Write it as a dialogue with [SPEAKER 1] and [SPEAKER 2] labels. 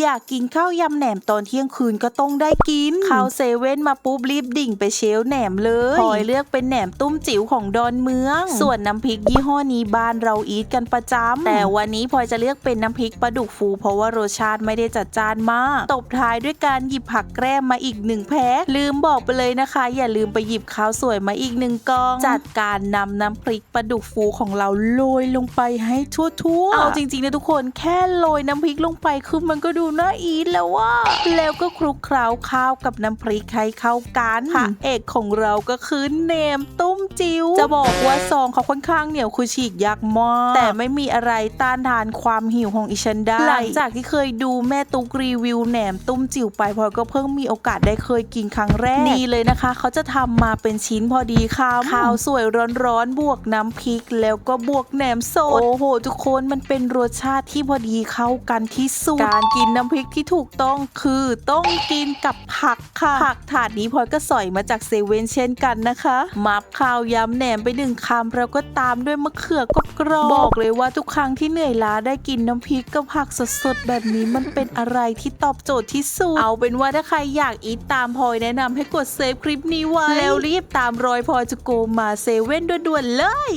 [SPEAKER 1] อยากกินข้าวยำแหนมตอนเที่ยงคืนก็ต้องได้กินเข้าเซเว่นมาปุ๊บรีบดิ่งไปเชลฟ์แหนมเลยพลอยเลือกเป็นแหนมตุ้มจิ๋วของดอนเมือง ส่วนน้ำพริกยี่ห้อนี้บ้านเราอีทกันประจำแต่วันนี้พลอยจะเลือกเป็นน้ำพริกปลาดุกฟู เพราะว่ารสชาติไม่ได้จัดจ้านมาก ตบท้ายด้วยการหยิบผักแกล้มมาอีกหนึ่งแพ็คลืมบอกไปเลยนะคะ อย่าลืมไปหยิบข้าวสวยมาอีกหนึ่งกอง จัดการนำน้ำพริกปลาดุกฟูของเราโรยลงไปให้ทั่วๆเอาจริงๆนะทุกคนแค่โรยน้ำพริกลงไปคือมันก็ดูน่าอีทแล้วว่า แล้วก็คลุกเคล้าข้าวกับน้ำพริกให้เข้ากันพระเอกของเราก็คือเนมตุ้ม จิ๋วจะบอกว่าซองเขาค่อนข้างเหนียวคือฉีกยากมากแต่ไม่มีอะไรต้านทานความหิวของอิฉันได้หลังจากที่เคยดูแม่ตุ๊กรีวิวแหนมตุ้มจิ๋วไปพลอยก็เพิ่งมีโอกาสได้เคยกินครั้งแรกนี่เลยนะคะ เขาจะทำมาเป็นชิ้นพอดีคำข้าวสวยร้อนๆบวกน้ำพริก แล้วก็บวกแหนมสดโอ้โห ทุกคนมันเป็นรสชาติที่พอดีเข้ากันที่สุดการกินน้ำพริกที่ถูกต้องคือต้องกินกับผักค่ะผักถาดนี้พลอยก็สอยมาจากเซเว่นเช่นกันนะคะมับข้าวยำแหนมไปหนึ่งคำแล้วก็ตามด้วยมะเขือกกรอบๆบอกเลยว่าทุกครั้งที่เหนื่อยล้าได้กินน้ำพริกกับผักสดๆแบบนี้มันเป็นอะไรที่ตอบโจทย์ที่สุดเอาเป็นว่าถ้าใครอยากอีทตามพลอยแนะนำให้กดเซฟคลิปนี้ไว้แล้วรีบตามรอยพลอยจะโกมาเซเว่นด่วนๆเลย